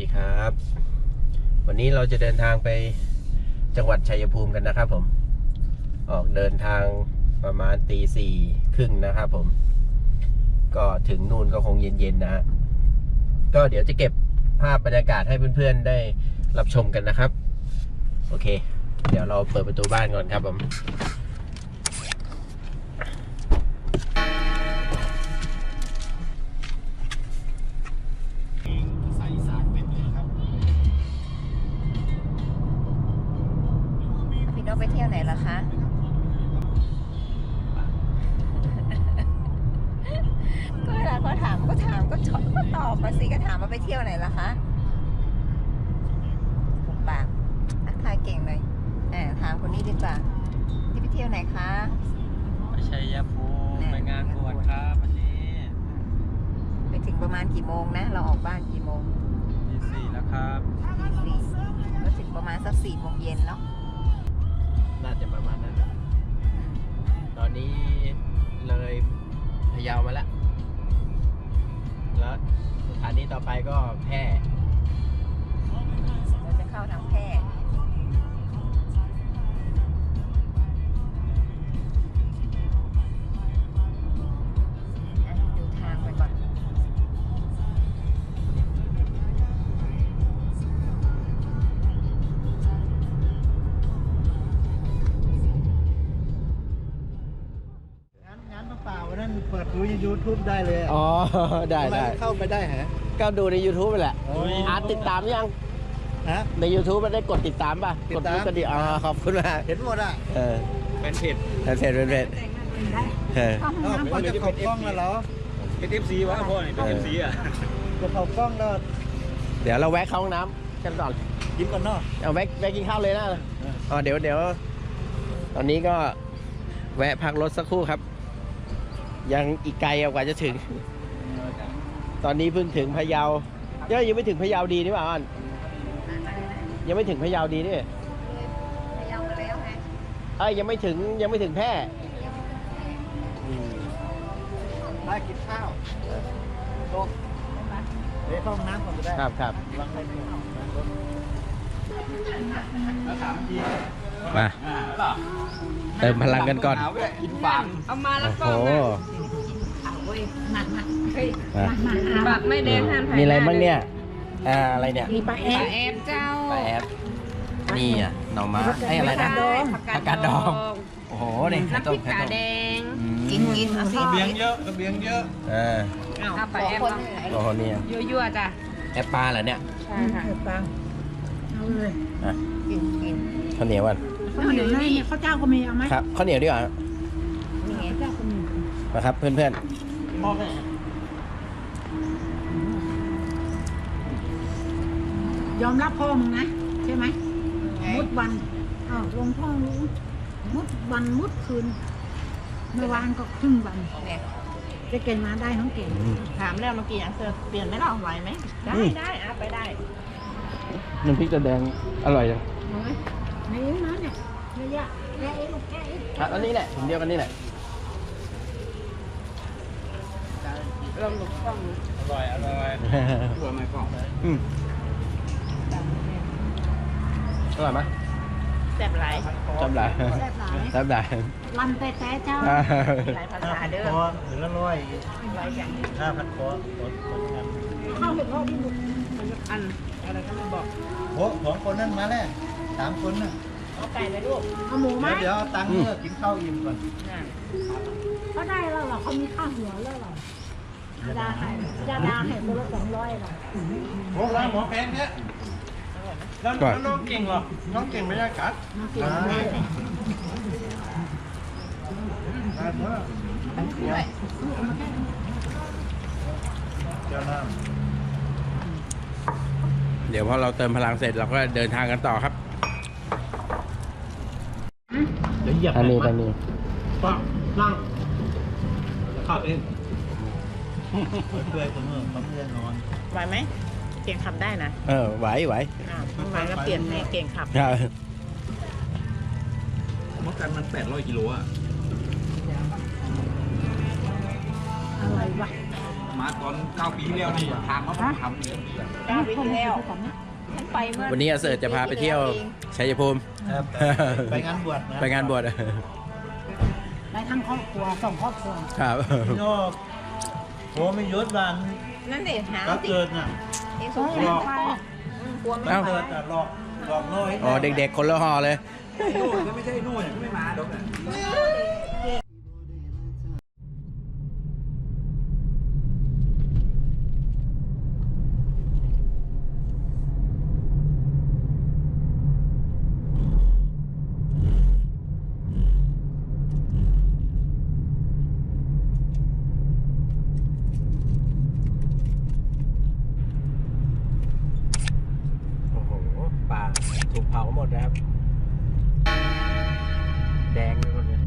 ดีครับ วันนี้เราจะเดินทางไปจังหวัดชัยภูมิกันนะครับผม ออกเดินทางประมาณตีสี่ครึ่งนะครับผม ก็ถึงนู่นก็คงเย็นๆนะฮะก็เดี๋ยวจะเก็บภาพบรรยากาศให้เพื่อนๆได้รับชมกันนะครับ โอเค เดี๋ยวเราเปิดประตูบ้านก่อนครับผม ไปเที่ยวไหนคะ ไปชัยภูมิไปงานบวชครับวันนี้ไปถึงประมาณกี่โมงนะ เราออกบ้านกี่โมงที่สี่แล้วครับตีสี่ก็ถึงประมาณสักสี่โมงเย็นเนาะน่าจะประมาณนั้นนะตอนนี้เลยพะเยามาแล้ว แล้วสถานีต่อไปก็แพร่เราจะเข้าทางแพร่ YouTube ได้เลยอ๋อ ได้ได้เข้าไปได้ฮะ ก็ดูใน YouTube ไปแหละโอ้ย อาร์ตติดตามยัง ฮะ ใน YouTube มันได้กดติดตามป่ะ ติกดดตามกระดิ่งอ๋อขอบคุณมาก เห็นหมดอะเออเป็นเพจเป็นเพจเป็นเพจเอออ้าวพอจะเข้ากล้องแล้วเหรอเป็นเอฟซีวะพ่อเนี่ยเป็นเอฟซีอะจะเข้ากล้องแล้วเดี๋ยวเราแวะเข้าห้องน้ำกันก่อนกินก่อนเนาะ เอาแวะแวะกินข้าวเลยนะอ๋อเดี๋ยวเดี๋ยว ตอนนี้ก็แวะพักรถสักครู่ครับ ยังอีกไกลกว่าจะถึง ตอนนี้เพิ่งถึงพะเยาเดี๋ยวยังไม่ถึงพะเยาดีนี่หว่าอ่อนยังไม่ถึงพะเยาดีนี่พะเยามาแล้วไงเอ้ยยังไม่ถึงยังไม่ถึงแพร่อืมได้กินข้าวโต๊ะเดี๋ยวเข้าห้องน้ำก่อนก็ได้ครับครับวางให้ดู มาเติมพลังกันก่อนกินฝังเอามาแล้วโอ้ก็โหมามาบัตรไม่แดงห้ามถ่ายมีอะไรบ้างเนี่ยอ่าอะไรเนี่ยมีปลาแอปแอปเจ้าปลาแอดนี่อะหน่อไม้ไอ้อะไรนะผักกาดดองโอ้โหนี่ไข่น้ำพต้ริมกไข่กาต้มแดงอืมกินกินเอาสิระเบียงเยอะระเบียงเยอะเออเอาปลาสองแอปคนเนาะไหนโอ้โหเนี่ยยั่วๆจ้ะแอปปลาเหรอเนี่ยใช่ค่ะอะกินกินข้าวเหนียวกัน ข้าวเหนียวนี่ข้าวเจ้าก็มีเอาไหมครับข้าวเหนียวดีกว่านี่ไงข้าวเจ้าก็มีมาครับเพื่อนยอมรับพ่อมึงนะ ใช่ไหมไงมุดวันอ้าวหลวงพ่อรู้มุดวันมุดคืนเมื่อวานก็ครึ่งวันเนี่ยจะเก่งมาได้ทั้งเก่งถามแล้วเมื่อกี้ยังเธอเปลี่ยนไหมล่ะไหวไหมได้ได้เอาไปได้ๆน้ำพริกตะแดงอร่อยจังเอาไหมไห นเองนะเนี่ยเยอะแยะแกะเองลูกแกะเองอะอันนี้แหละผมเดียวกันนี่แหละลองดูกล้องอร่อย อร่อยตัวไม่กล่องอืมอร่อยไหมแซ่บหลายจำได้แซ่บหลายจำได้ลันแต่แต่เจ้าอ่าหลายภาษาเด้อพอหรือละร้อยห้าพันคอหมดหมดกันเข้าเห็ดพ่อพี่ลูกอันอะไรก็ไม่บอกโอ้สองคนนั่นมาแล้ว สามคนน่ะเอาไก่ไปลูกเอาหมูไหมเดี๋ยวเดี๋ยวเอาตังค์เมื่อกินข้าวอิ่มก่อนน่ะเขาได้แล้วเหรอเขามีค่าหัวแล้วเหรอดาให้ดาดาให้คนละสองร้อยเหรอโอ้ร้านหมอแพงเนี่ยแล้วน้องเก่งเหรอ น้องเก่งไม่ได้กัดมาเก่งได้มากได้เมื่อเจ้าน้ำ เดี๋ยวพอเราเติมพลังเสร็จเราก็เดินทางกันต่อครับ เดี๋ยวเหยียบอันนี้อันนี้ปังนั่งขับเองเพื่อนคนเมื่อเขาเพื่อนนอนไหวไหม เก่งขับได้นะ เออไหวไหวอ้าวไหวแล้วเปลี่ยนให้เก่งขับครับเมื่อกันมัน800กิโลอะ อะไรวะ มาตอนเก้าปีที่แล้วนี่ทางเขาทำเยอะเก้าปีที่แล้วฉัน ไปเมื่อวันนี้อาเสิร์ตจะพาไปเที่ยวชัยภูมิ ครับ ไปงานบวชไปงานบวชไปทั้งครอบครัวสองครอบครัวครับพี่โนกโอ้ไม่ยศวันนั่นเด็หาก็ติเกิดน่ะเองสก็งให้สารไปกลัวไม่เอ้าไปเกิดน่ะหลอกหลอกน้อยอ๋อเด็กๆคนละห่อเลยนู่นก็ไม่ใช่นู่นก็ไม่มาดอกน่ะ โอ้โห ป่า ถูกเผาหมดนะครับ แดงไปหมดเลย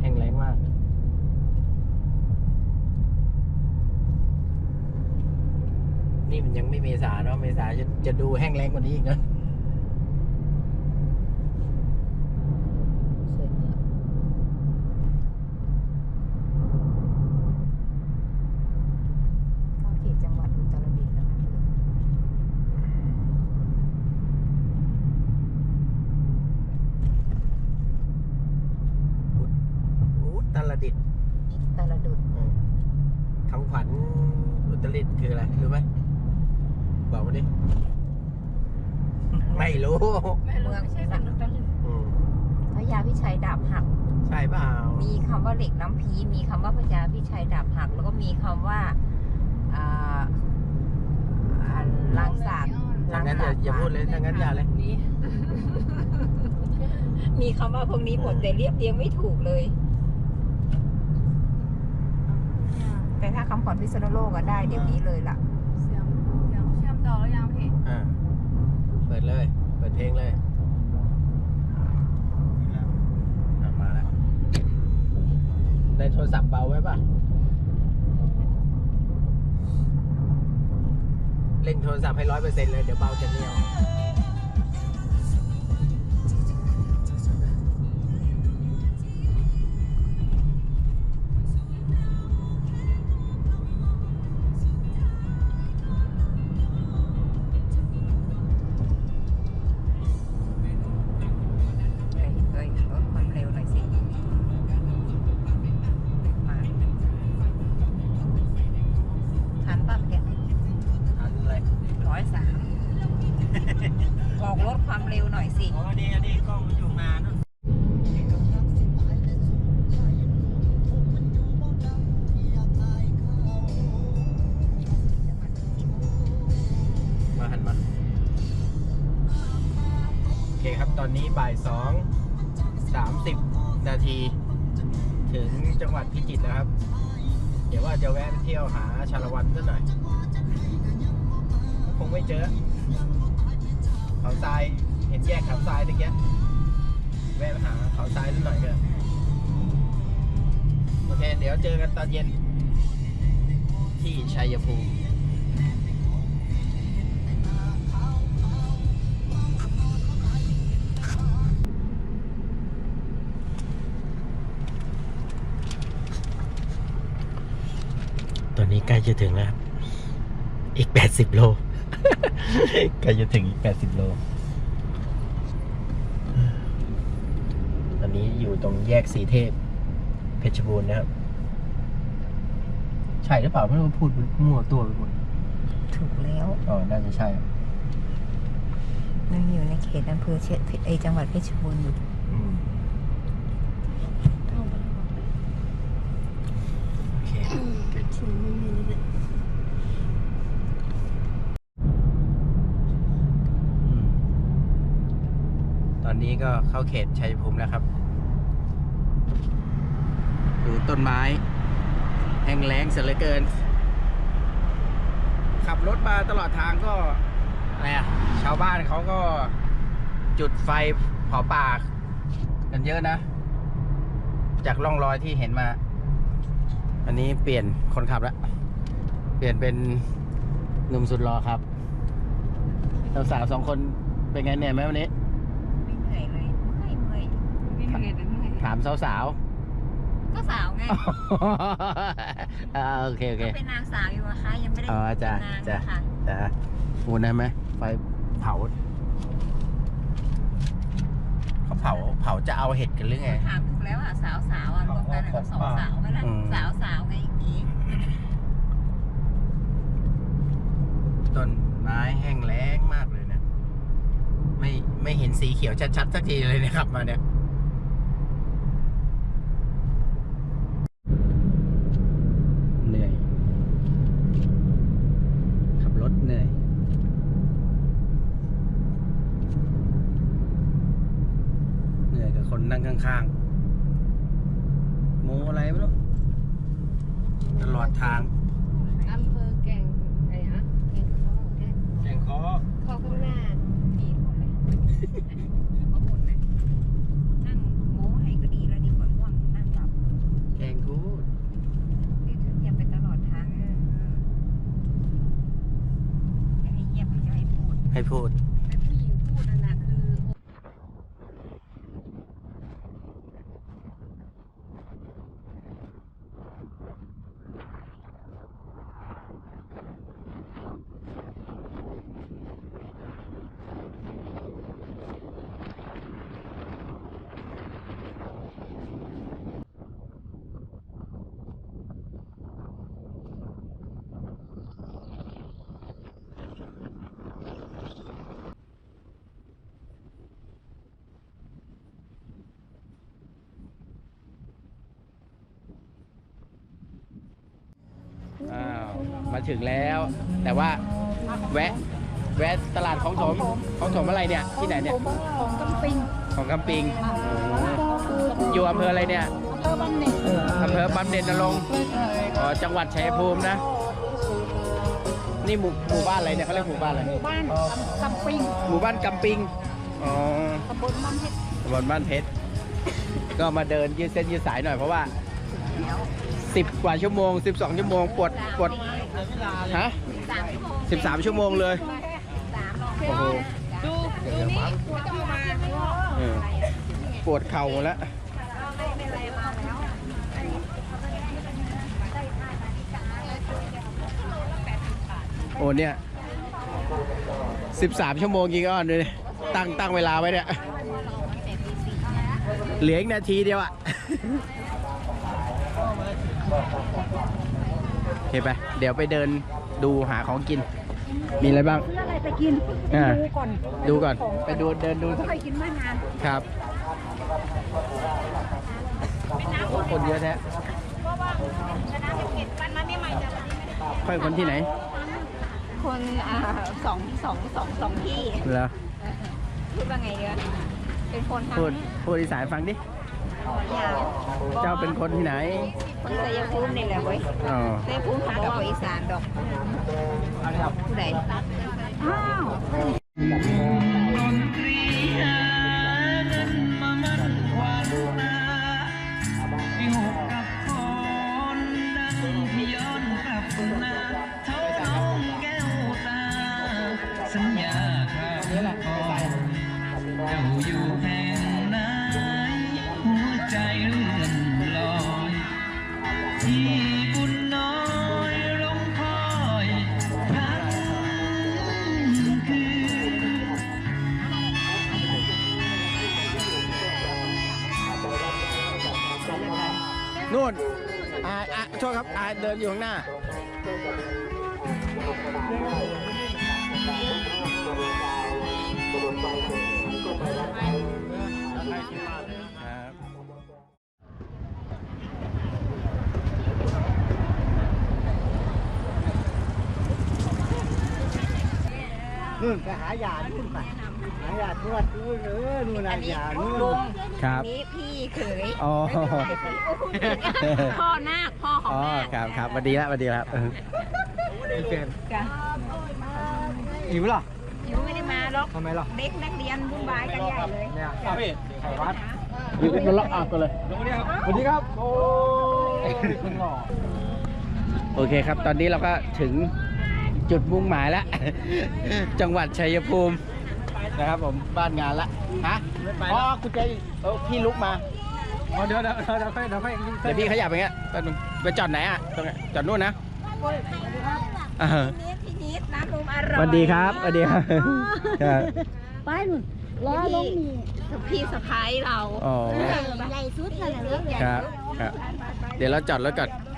แห้งแรงมาก นี่มันยังไม่เมษาเนาะเมษาจะจะดูแห้งแรงกว่านี้อีกนะ สวยมากเข้าเขตจังหวัดอุตรดิตถ์แล้วนะเธอ อุตรดิตถ์ ตรดุด อืมคำขวัญอุตรดิตถ์ คืออะไรรู้ไหมบอกมาดิไม่รู้ไม่รู้ไม่ใช่เป็นอุตรดิตถ์อืมพระยาพิชัยดาบหัก ใช่เปล่ามีคำว่าเหล็กน้ำพีมีคำว่าพระยาพิชัยดาบหัก แล้วก็มีคำว่าอ่าอ่าลางสาดถ้างั้นอย่าอย่าพูดเลยถ้างั้นอย่าเลย นี่มีคำว่าพวกนี้หมดแต่เรียบเรียงไม่ถูกเลย แต่ถ้าคำขวัญพิษณุโลกก็ได้เดี๋ยวนี้เลยล่ะ เสียงเสียงเชื่อมต่อแล้วยังพี่อ่าเปิดเลย เปิดเพลงเลยอะมาแล้วในโทรศัพท์เบาไว้ป่ะ เล่นโทรศัพท์ให้ร้อยเปอร์เซ็นต์เลย เดี๋ยวเบาจะเหนียว เคครับ ตอนนี้บ่ายสองสามสิบนาที ถึงจังหวัดพิจิตรแล้วครับ เดี๋ยวว่าจะแวะเที่ยวหาชาละวันสักหน่อย คงไม่เจอเขาทรายเห็นแยกเขาทรายตะเกียแวะหาเขาทรายนิดหน่อยก็ได้โอเค เดี๋ยวเจอกันตอนเย็น ที่ชัยภูมิ นนี้ใกล้จะถึงแล้วครับอีก80โล ใกล้จะถึงอีก80โล ตอนนี้อยู่ตรงแยกสีเทพ เพชรบูรณ์นะครับ ใช่หรือเปล่าไม่รู้พูดมั่วตัวไปหมดถูกแล้วอ๋อน่าจะใช่ นั่งอยู่ในเขตอำเภอเชษฐไอจังหวัดเพชรบูรณ์อยู่ อืมโอเค ตอนนี้ก็เข้าเขตชัยภูมิแล้วครับ ดูต้นไม้ แห้งแล้งเสียเหลือเกิน ขับรถมาตลอดทางก็อะไรอะชาวบ้านเขาก็จุดไฟเผาป่ากันเยอะนะ จากร่องรอยที่เห็นมา อันนี้เปลี่ยนคนขับแล้วเปลี่ยนเป็นหนุ่มสุดรอครับสาวๆสองคนเป็นไงเนี่ยไหมวันนี้ไม่เหนื่อยเลยเมื่อยเมื่อยไม่เหนื่อยแต่เหนื่อยถามสาวๆก็สาวไงอ่าโอเคโอเคก็เป็นนางสาวอยู่นะคะยังไม่ได้อ๋อจ้ะเป็นนางจ้ะนะคะจ้ะโอ้ได้ไหมไฟเผา เขาเผาเผาจะเอาเห็ดกันหรือไง ถามถูกแล้วอะสาวสาวๆอะรวมกันอะก็สองสาวไหมล่ะอืม สาวสาวๆไงอีกทีต้นไม้แห้งแล้งมากเลยนะ ไม่ไม่เห็นสีเขียวชัดๆสักทีเลยนะครับมาเนี่ย เหนื่อย ขับรถเหนื่อย เหนื่อยกับคนนั่ง ข้างๆโมอะไรไม่รู้ตลอดทางอำเภอแก่งอะไรนะแก่งข้อแก่งแจงคอข้อข้างหน้าดีหมดเลยเขาหมดเลยนั่งโม้ให้ก็ดีแล้วดีกว่าง่วงนั่งหลับแกงกูดนี่เธอเงียบไปตลอดทางเอออย่าให้เงียบอย่าให้พูดให้พูด แต่ผู้หญิงพูดนั่นน่ะคือ อ้าว มาถึงแล้ว แต่ว่าแวะแวะตลาดของถมของถมอะไรเนี่ยที่ไหนเนี่ยของกำปิงของกำปิงอยู่อำเภออะไรเนี่ยอำเภอบ้านเน็ตอำเภอบำเหน็จนรงค์อ๋อจังหวัดชัยภูมินะนี่หมู่หมู่บ้านอะไรเนี่ยเขาเรียกหมู่บ้านอะไรหมู่บ้านกำปิงหมู่บ้านกำปิงอ๋อตำบลบ้านเพชรตำบลบ้านเพชรก็มาเดินยืดเส้นยืดสายหน่อยเพราะว่า 10 กว่าชั่วโมง 12 ชั่วโมงปวดปวด ฮะสามชั่วโมง13ชั่วโมงเลยสามรอบโอ้โหดูดูนี่ไม่ต้องมาเออปวดเข่าหมดแล้วไม่เป็นไรมาแล้วโอ้เนี่ย13ชั่วโมงยิงอ้อนเลยตั้งตั้งเวลาไว้เนี่ยเหลืออีกนาทีเดียวอะโอ เคไป เดี๋ยวไปเดินดูหาของกิน มีอะไรบ้าง ซื้ออะไรไปกินอ่า ดูก่อนดูก่อน ไปดูเดินดูไม่เคยกินมานานครับคนเยอะแท้ค่อยคนที่ไหนคนอ่าสองสองสองสองที่เหรอพูดว่าไงเดียวเป็นคนทางพูดพูดอีสานฟังดิยาว เจ้าเป็นคนที่ไหนคนชัยภูมินี่แหละเว้ยอ๋อชัยภูมิทางกับอีสานดอกผู้ใดอ้าว นู่นอ่าอ่าโทษครับอ่าเดินอยู่ข้างหน้าครับนู่นไปหายานู่นไป หายาทวดนู่นเออนู่นอันานนี้ยานู่นลุงครับอันนี้พี่เขยอ๋อ พ่อนาคพ่อของอ๋อ นาคครับครับสวัสดีแล้วสวัสดีแล้วเออจ้ะหิวหรออยู่ไม่ได้มาหรอกทำไมหรอเด็กนักเรียนวุ่นวายกันใหญ่เลยเนี่ยครับพี่ไขวัดอยู่บนล็อกอะก็เลยสวัสดีครับโอ้ยคุณหล่อโอเคครับ ตอนนี้เราก็ถึงจุดมุ่งหมายแล้ว จังหวัดชัยภูมิ นะครับผมบ้านงานละฮะอ๋อคุณใจเออพี่ลุกมา อ๋อเดี๋ยวเดี๋ยวเดี๋ยวค่อยเดี๋ยวค่อยเดี๋ยวพี่ขยับไปเงี้ยแป๊บนึงไปจอดไหนอะตรงไหนจอดนู่นนะ อ่านิดพี่นิดน้ำนมอร่อยสวัสดีครับสวัสดีครับครับไปหนุนล้อลงนี่พี่สะพ้ายเราอ๋อใหญ่สุดเลยเหรอครับครับ เดี๋ยวเราจอดรถก่อนไ